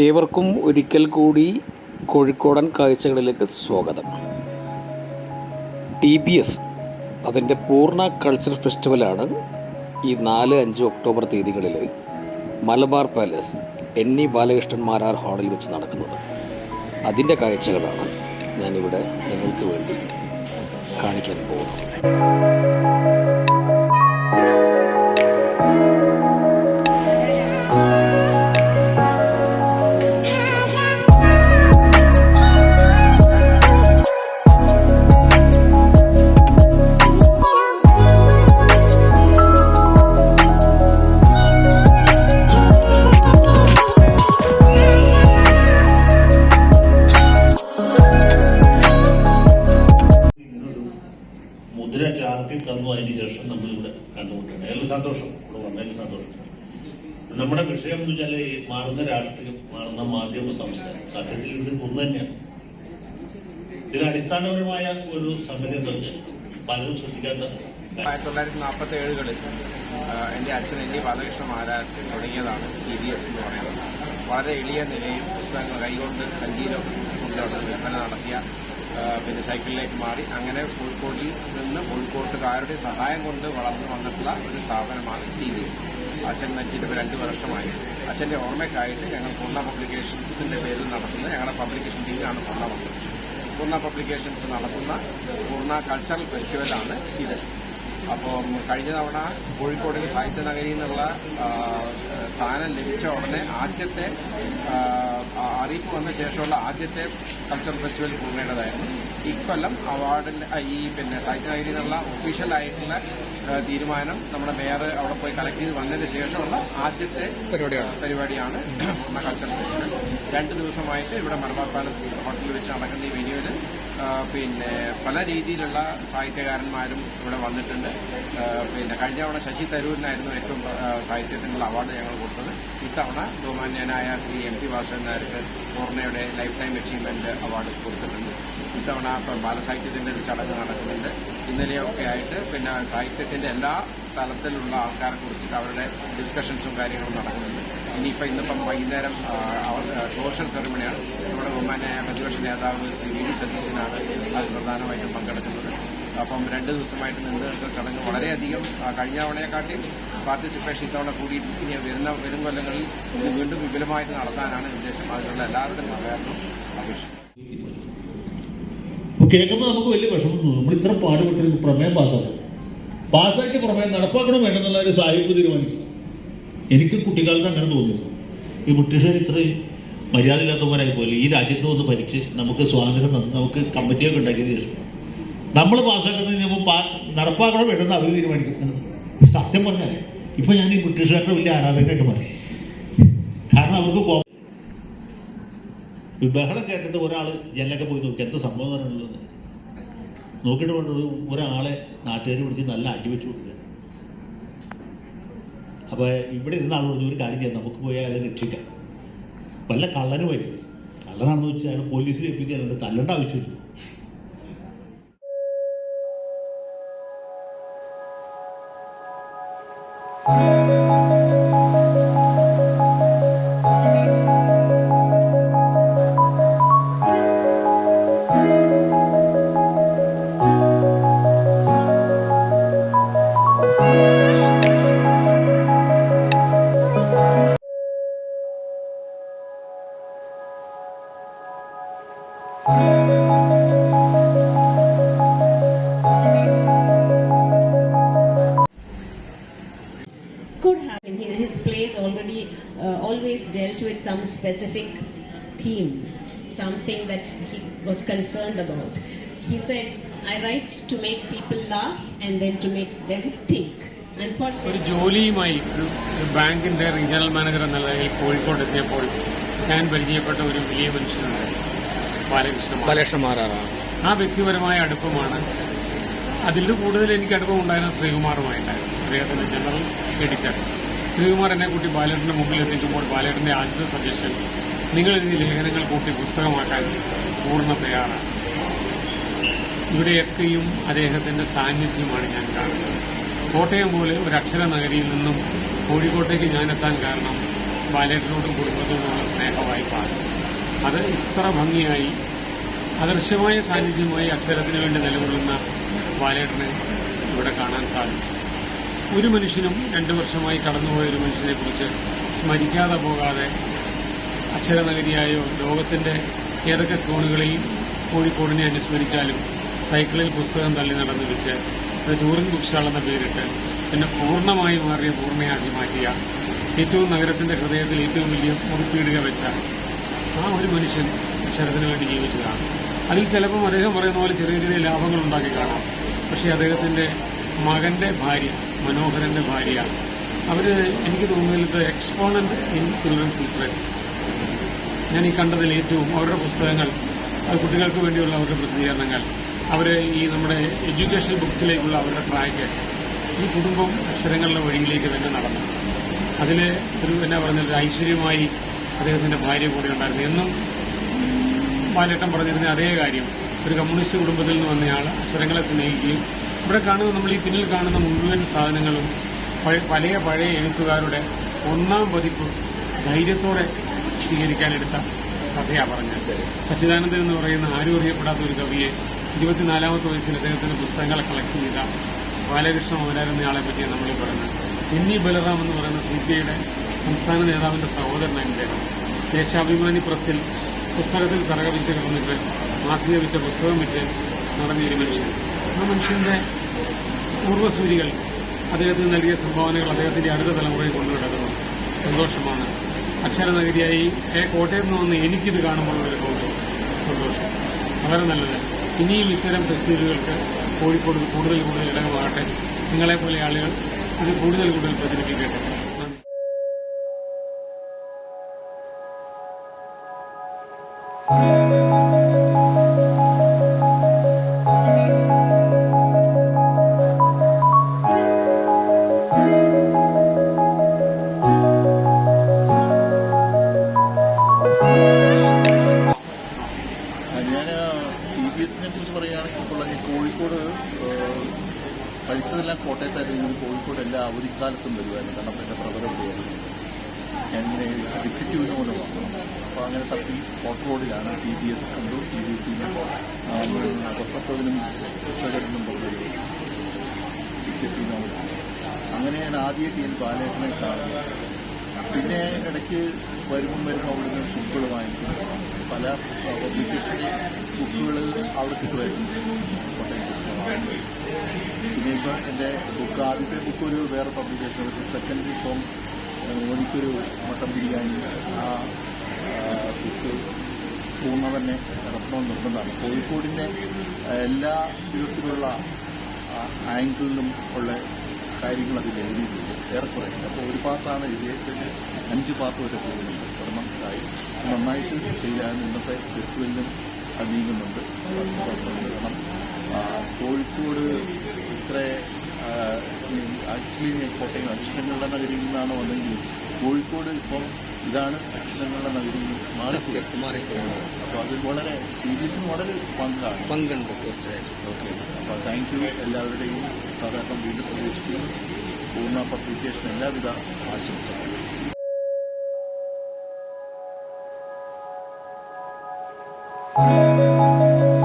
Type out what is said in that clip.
ഏവർക്കും ഒരിക്കൽ കൂടി കോഴിക്കോടൻ കാഴ്ചകളിലേക്ക് സ്വാഗതം. ടി ബി എസ് അതിന്റെ പൂർണ കൾച്ചർ ഫെസ്റ്റിവലാണ് ഈ നാല് അഞ്ച് ഒക്ടോബർ തീയതികളിൽ Malabar palace N E Balakrishnan Marar ഹാളിൽ വെച്ച് നടക്കുന്നത്. അതിന്റെ കാഴ്ചകളാണ് ഞാനിവിടെ നിങ്ങൾക്ക് വേണ്ടി കാണിക്കാൻ പോകുന്നത്. മുദ്ര ചാർത്തി തന്നു അതിന് ശേഷം നമ്മൾ ഇവിടെ കണ്ടുമുട്ടുന്നത് അതിൽ സന്തോഷം. ഇവിടെ വന്നതിൽ സന്തോഷം. നമ്മുടെ വിഷയം എന്ന് വെച്ചാൽ ഈ മാറുന്ന രാഷ്ട്രീയം മാറുന്ന മാധ്യമ സംസ്കാരം സത്യത്തിൽ ഇത് ഒന്ന് തന്നെയാണ്. ഇതിന് അടിസ്ഥാനപരമായ ഒരു സംഗതി എന്താ വെച്ചാൽ പലരും ശ്രദ്ധിക്കാത്ത ആയിരത്തി തൊള്ളായിരത്തി നാൽപ്പത്തി ഏഴുകളിൽ എന്റെ അച്ഛൻ എന്റെ ബാലകൃഷ്ണ മഹാരാജ് തുടങ്ങിയതാണ് ടി വി എസ് എന്ന് പറയുന്നത്. വളരെ എളിയ നിലയിൽ പുസ്തകങ്ങൾ കൈകൊണ്ട് സഞ്ചീരം കൊണ്ടുള്ള വിൽപ്പന നടത്തിയ പിന്നെ സൈക്കിളിലേക്ക് മാറി. അങ്ങനെ കോഴിക്കോട്ടിൽ നിന്ന് കോഴിക്കോട്ടുകാരുടെ സഹായം കൊണ്ട് വളർന്നു വന്നിട്ടുള്ള ഒരു സ്ഥാപനമാണ് ടി വി എസ് അച്ഛൻ മരിച്ചിട്ട് രണ്ട് വർഷമായി. അച്ഛന്റെ ഓർമ്മയ്ക്കായിട്ട് ഞങ്ങൾ പൂർണ പബ്ലിക്കേഷൻസിന്റെ പേരിൽ നടത്തുന്ന ഞങ്ങളുടെ പബ്ലിക്കേഷൻ ടീമാണ് പൂർണ പബ്ലിക്കേഷൻ പൂർണ പബ്ലിക്കേഷൻസ് നടത്തുന്ന പൂർണ കൾച്ചറൽ ഫെസ്റ്റിവലാണ് ഇത്. അപ്പോൾ കഴിഞ്ഞ തവണ കോഴിക്കോടിൽ സാഹിത്യ നഗരി നിന്നുള്ള സ്ഥാനം ലഭിച്ച ഉടനെ ആദ്യത്തെ അറിയിപ്പ് വന്ന ശേഷമുള്ള ആദ്യത്തെ കൾച്ചർ ഫെസ്റ്റിവൽ പൂർണേണ്ടതായിരുന്നു ഇക്കൊല്ലം അവാർഡിന്റെ ഈ പിന്നെ സാഹിത്യ നഗരിയിൽ നിന്നുള്ള ഒഫീഷ്യലായിട്ടുള്ള തീരുമാനം നമ്മുടെ മേയർ അവിടെ പോയി കളക്ട് ചെയ്ത് വന്നതിന് ശേഷമുള്ള ആദ്യത്തെ പരിപാടിയാണ്. Cultural festival. രണ്ട് ദിവസമായിട്ട് ഇവിടെ മലബാർ പാലസ് ഹോട്ടലിൽ വെച്ച് നടക്കുന്ന ഈ വെന്യൂവിൽ പിന്നെ പല രീതിയിലുള്ള സാഹിത്യകാരന്മാരും ഇവിടെ വന്നിട്ടുണ്ട്. പിന്നെ കഴിഞ്ഞ തവണ ശശി തരൂരിനായിരുന്നു ഏറ്റവും സാഹിത്യത്തിനുള്ള അവാർഡ് ഞങ്ങൾ കൊടുത്തത്. ഇത്തവണ ബഹുമാന്യനായ ശ്രീ എം ടി വാസുദേവൻ നായർക്ക് ലൈഫ് ടൈം അച്ചീവ്മെന്റ് അവാർഡ് കൊടുത്തിട്ടുണ്ട്. ഇത്തവണ ഇപ്പം ബാലസാഹിത്യത്തിന്റെ ഒരു ചടങ്ങ് നടക്കുന്നുണ്ട്. ഇന്നലെയൊക്കെ ആയിട്ട് പിന്നെ സാഹിത്യത്തിന്റെ എല്ലാ തലത്തിലുള്ള ആൾക്കാരെ കുറിച്ചിട്ട് അവരുടെ ഡിസ്കഷൻസും കാര്യങ്ങളും നടക്കുന്നുണ്ട്. ഇനിയിപ്പോൾ ഇന്നിപ്പം വൈകുന്നേരം ക്ലോഷർ സെറമണിയാണ് നമ്മുടെ ബഹുമാനായ പ്രതിപക്ഷ നേതാവ് ശ്രീ വി ഡി സതീശനാണ് അതിൽ പ്രധാനമായിട്ടും പങ്കെടുക്കുന്നത്. അപ്പം രണ്ട് ദിവസമായിട്ട് നിന്ന് നിൽക്കുന്ന ചടങ്ങ് വളരെയധികം കഴിഞ്ഞ തവണയെക്കാട്ടി പാർട്ടിസിപ്പേഷൻ ഇത്തവണ കൂടിയിട്ട് ഇനി വരുന്ന വരും കൊല്ലങ്ങളിൽ വീണ്ടും വിപുലമായിട്ട് നടത്താനാണ് ഉദ്ദേശം. അതിനുള്ള എല്ലാവരുടെ സഹകരണം അപേക്ഷിക്കുന്നു. അപ്പൊ കേൾക്കുമ്പോൾ നമുക്ക് വലിയ വിഷമം നമ്മൾ ഇത്ര പാടുപെട്ടൊരു പ്രമേയം പാസ്സാക്കും. പാസ്സാക്കിയ പ്രമേയം നടപ്പാക്കണം വേണ്ടെന്നുള്ള ഒരു സാഹിബ് തീരുമാനിക്കും. എനിക്ക് കുട്ടിക്കാലത്ത് അങ്ങനെ തോന്നിയിരുന്നു ഈ ബ്രിട്ടീഷുകാർ ഇത്രയും മര്യാദയില്ലാത്തവരായി പോലെ ഈ രാജ്യത്ത് വന്ന് ഭരിച്ച് നമുക്ക് സ്വാതന്ത്ര്യം നമുക്ക് കമ്മിറ്റിയൊക്കെ ഉണ്ടാക്കിയതിന് ശേഷം നമ്മൾ പാസ്സാക്കുന്ന നിയമം നടപ്പാക്കണം വേണ്ടെന്ന് അവർ തീരുമാനിക്കും. സത്യം പറഞ്ഞാൽ ഇപ്പൊ ഞാൻ ഈ ബ്രിട്ടീഷുകാരുടെ വലിയ ആരാധകനായിട്ട് മാറി. കാരണം അവർക്ക് ബഹളം കേട്ടിട്ട് ഒരാൾ ജനലൊക്കെ പോയി നോക്കി. എന്ത് സംഭവം പറഞ്ഞുള്ളത് നോക്കിയിട്ട് വേണ്ടത് ഒരാളെ നാട്ടുകാർ പിടിച്ച് നല്ല അടി വെച്ച് കൊടുക്കുക. അപ്പൊ ഇവിടെ ഇരുന്ന ആൾ പറഞ്ഞു ഒരു കാര്യം ചെയ്യാം നമുക്ക് പോയാൽ അയാളെ രക്ഷിക്കാം. വല്ല കള്ളനുമായിരിക്കും കള്ളനാണെന്ന് വെച്ചാൽ പോലീസിൽ പോലീസിൽ അല്ലാണ്ട് തല്ലേണ്ട ആവശ്യമില്ല. Some specific theme something that he was concerned about. He said i write to make people laugh and then to make them think. ഒരു ജോലിയുമായി ഒരു ബാങ്കിന്റെ റീജിയണൽ മാനേജർ എന്ന നിലയിൽ കോഴിക്കോട് എത്തിയപ്പോൾ ഞാൻ പരിചയപ്പെട്ട ഒരു വലിയ മനുഷ്യനുണ്ട്. ബാലകൃഷ്ണൻ മാരാർ. ബാലകൃഷ്ണ മാരാറാണ് ആ വ്യക്തിപരമായ അടുപ്പമാണ്. അതിൽ കൂടുതൽ എനിക്ക് അടുപ്പം ഉണ്ടായിരുന്ന ശ്രീകുമാറുമായിട്ടായിരുന്നു. അദ്ദേഹത്തിന്റെ ജനറൽ എഡിറ്റർ ശ്രീകുമാർ എന്നെ കൂട്ടി ബാലേട്ടന്റെ മുമ്പിൽ എത്തിക്കുമ്പോൾ ബാലേട്ടന്റെ ആദ്യത്തെ സജഷൻ നിങ്ങൾ ഈ ലേഖനങ്ങൾ കൂട്ടി പുസ്തകമാക്കാൻ പൂർണ തയ്യാറാണ്. ഇവിടെയൊക്കെയും അദ്ദേഹത്തിന്റെ സാന്നിധ്യമാണ് ഞാൻ കാണുന്നത്. കോട്ടയം പോലെ ഒരു അക്ഷര നഗരിയിൽ നിന്നും കോഴിക്കോട്ടേക്ക് ഞാനെത്താൻ കാരണം ബാലേട്ടനോടും കുടുംബത്തോടുമുള്ള സ്നേഹം സ്നേഹ അത് ഇത്ര ഭംഗിയായി അദൃശ്യമായ സാന്നിധ്യമായി അക്ഷരത്തിന് വേണ്ടി നിലകൊള്ളുന്ന ബാലേട്ടനെ ഇവിടെ കാണാൻ സാധിക്കും. ഒരു മനുഷ്യനും രണ്ടു വർഷമായി കടന്നുപോയ ഒരു മനുഷ്യനെ കുറിച്ച് സ്മരിക്കാതെ പോകാതെ അക്ഷരനഗരിയായോ ലോകത്തിന്റെ ഏതൊക്കെ കോണുകളിൽ കോഴിക്കോടിനെ അനുസ്മരിച്ചാലും സൈക്കിളിൽ പുസ്തകം തള്ളി നടന്നു വിറ്റ് ഒരു ടൂറിംഗ് ബുക്ക് എന്ന പേരിട്ട് പിന്നെ പൂർണമായി മാറിയ പൂർണയാക്കി മാറ്റിയ ഏറ്റവും നഗരത്തിന്റെ ഹൃദയത്തിൽ ഏറ്റവും വലിയ മുറിപ്പീടുക വെച്ച ആ ഒരു മനുഷ്യൻ അക്ഷരത്തിന് വേണ്ടി ജീവിച്ചതാണ്. അതിൽ ചിലപ്പം അദ്ദേഹം പറയുന്ന പോലെ ചെറിയ ചെറിയ ലാഭങ്ങൾ ഉണ്ടാക്കി കാണാം. പക്ഷേ അദ്ദേഹത്തിന്റെ മകന്റെ ഭാര്യ മനോഹരന്റെ ഭാര്യ. അവർ എനിക്ക് തോന്നുന്നത് എക്സ്പോണന്റ് ഇൻ ചിൽഡ്രൻസ് ലിറ്ററേച്ചർ ഞാൻ ഈ കണ്ടതിൽ ഏറ്റവും അവരുടെ പുസ്തകങ്ങൾ അത് കുട്ടികൾക്ക് വേണ്ടിയുള്ള അവരുടെ പ്രസിദ്ധീകരണങ്ങൾ അവർ ഈ നമ്മുടെ എഡ്യൂക്കേഷൻ ബുക്സിലേക്കുള്ള അവരുടെ ട്രാക്ക് ഈ കുടുംബം അക്ഷരങ്ങളുടെ വഴിയിലേക്ക് തന്നെ നടന്നു. അതിൽ ഒരു എന്നാ പറഞ്ഞൊരു ഐശ്വര്യമായി അദ്ദേഹത്തിന്റെ ഭാര്യ കൂടെ ഉണ്ടായിരുന്നു. എന്നും ബാലേട്ടൻ പറഞ്ഞിരുന്ന അതേ കാര്യം ഒരു കമ്മ്യൂണിസ്റ്റ് കുടുംബത്തിൽ നിന്ന് വന്നയാൾ അക്ഷരങ്ങളെ സ്നേഹിക്കുകയും ഇവിടെ കാണുന്ന നമ്മൾ ഈ പിന്നിൽ കാണുന്ന മുഴുവൻ സാധനങ്ങളും പഴയ പഴയ എഴുത്തുകാരുടെ ഒന്നാം പതിപ്പ് ധൈര്യത്തോടെ സ്വീകരിക്കാനെടുത്ത കഥയാണ് പറഞ്ഞത്. സച്ചിദാനന്ദൻ എന്ന് പറയുന്ന ആരും അറിയപ്പെടാത്ത ഒരു കവിയെ ഇരുപത്തിനാലാമത്തെ വയസ്സിൽ അദ്ദേഹത്തിന്റെ പുസ്തകങ്ങളെ കളക്ട് ചെയ്ത ബാലകൃഷ്ണ മുതലാർ എന്നയാളെ പറ്റി നമ്മൾ ഈ എൻ ബലറാം എന്ന് പറയുന്ന സി പി ഐയുടെ സംസ്ഥാന നേതാവിന്റെ സഹോദരനാണ് അദ്ദേഹം ദേശാഭിമാനി പ്രസിൽ പുസ്തകത്തിൽ തറകവിച്ച് കിടന്നിട്ട് മാസിക വിറ്റ പുസ്തകം വിറ്റ് നടന്ന മനുഷ്യൻ. ആ മനുഷ്യന്റെ പൂർവസൂരികൾ അദ്ദേഹത്തിന് നൽകിയ സംഭാവനകൾ അദ്ദേഹത്തിന്റെ അടുത്ത തലമുറയിൽ കൊണ്ടുനടക്കുന്നു. സന്തോഷമാണ്. അക്ഷരനഗരിയായി ഏ കോട്ടയത്ത് നിന്ന് വന്ന് എനിക്കിത് കാണുമ്പോൾ ഒരു സന്തോഷം. വളരെ നല്ലത്. ഇനിയും ഇത്തരം ഫെസ്റ്റിവലുകൾക്ക് കോഴിക്കോട് കൂടുതൽ കൂടുതൽ ഇടകമാകട്ടെ. നിങ്ങളെപ്പോലെ ആളുകൾ ഇത് കൂടുതൽ കൂടുതൽ പ്രചരിപ്പിക്കട്ടെ. നന്ദി. ഞാൻ ടി എസ് സിനെ കുറിച്ച് പറയുകയാണെങ്കിൽ ഇപ്പോൾ ഈ കോഴിക്കോട് കഴിച്ചതെല്ലാം കോട്ടയത്തായിരുന്നെങ്കിലും കോഴിക്കോട് എല്ലാ അവധിക്കാലത്തും വരുമായിരുന്നു കാരണം എന്റെ ബ്രദർ എവിടെയായിരുന്നു? ഞാനിങ്ങനെ ഡിക്റ്റീവിനെ കൊണ്ട് വന്നു അപ്പോൾ അങ്ങനെ തട്ടി ഫോർട്ട് റോഡിലാണ് ടി ബി എസ് കണ്ടു. ടി ബി എസ് ഡിക്റ്റീവ് അങ്ങനെയാണ് ആദ്യമായിട്ട് ഞാൻ ബാലേട്ടനെ കാണുന്നത്. പിന്നെ ഇടയ്ക്ക് വരുമ്പം വരുമ്പോൾ അവിടുന്ന് ഫുഡുകൾ വാങ്ങിക്കും പല പബ്ലിക്കേഷന്റെ ബുക്കുകൾ അവിടെ കിട്ടുമായിരുന്നു. ഇനിയിപ്പോൾ എന്റെ ബുക്ക് ആദ്യത്തെ ബുക്ക് ഒരു വേറെ പബ്ലിക്കേഷൻ എടുത്തു സെക്കൻഡ് ഇപ്പം എനിക്കൊരു മട്ടൻ ബിരിയാണി. ആ ബുക്ക് പൂർണ തന്നെ ഇറക്കണമെന്ന് നിർബന്ധമാണ്. കോഴിക്കോടിന്റെ എല്ലാ വിധത്തിലുള്ള ആംഗിളിലും ഉള്ള കാര്യങ്ങൾ അതിൽ എഴുതിയിട്ടുണ്ട്. ഏറെക്കുറെ അപ്പോൾ ഒരു പാർട്ടാണ് വിജയത്തിന് അഞ്ച് പാർട്ട് വരെ പോകുന്നുണ്ട്. ഒരെണ്ണമായി നന്നായിട്ട് ചെയ്യാൻ ഇന്നത്തെ ഫെസ്റ്റിവലിനും അത് നീങ്ങുന്നുണ്ട്. കാരണം കോഴിക്കോട് ഇത്ര ആക്ച്വലി ഞാൻ കോട്ടയം അക്ഷരങ്ങളുടെ നഗരിയിൽ നിന്നാണ് വന്നെങ്കിലും കോഴിക്കോട് ഇപ്പം ഇതാണ് അക്ഷരങ്ങളുടെ നഗരി മാറിപ്പോയി. മാറിപ്പോകുന്നത് അപ്പോൾ അതിൽ വളരെ സീരീസിന് വളരെ പങ്കാണ്. പങ്കുണ്ട് തീർച്ചയായിട്ടും. ഓക്കെ. അപ്പോൾ താങ്ക് യു എല്ലാവരുടെയും സാധാരണ വീണ്ടും പ്രതീക്ഷിക്കുന്നു. പൂർണ പബ്ലിക്കേഷൻ എല്ലാവിധ ആശംസകളും Thank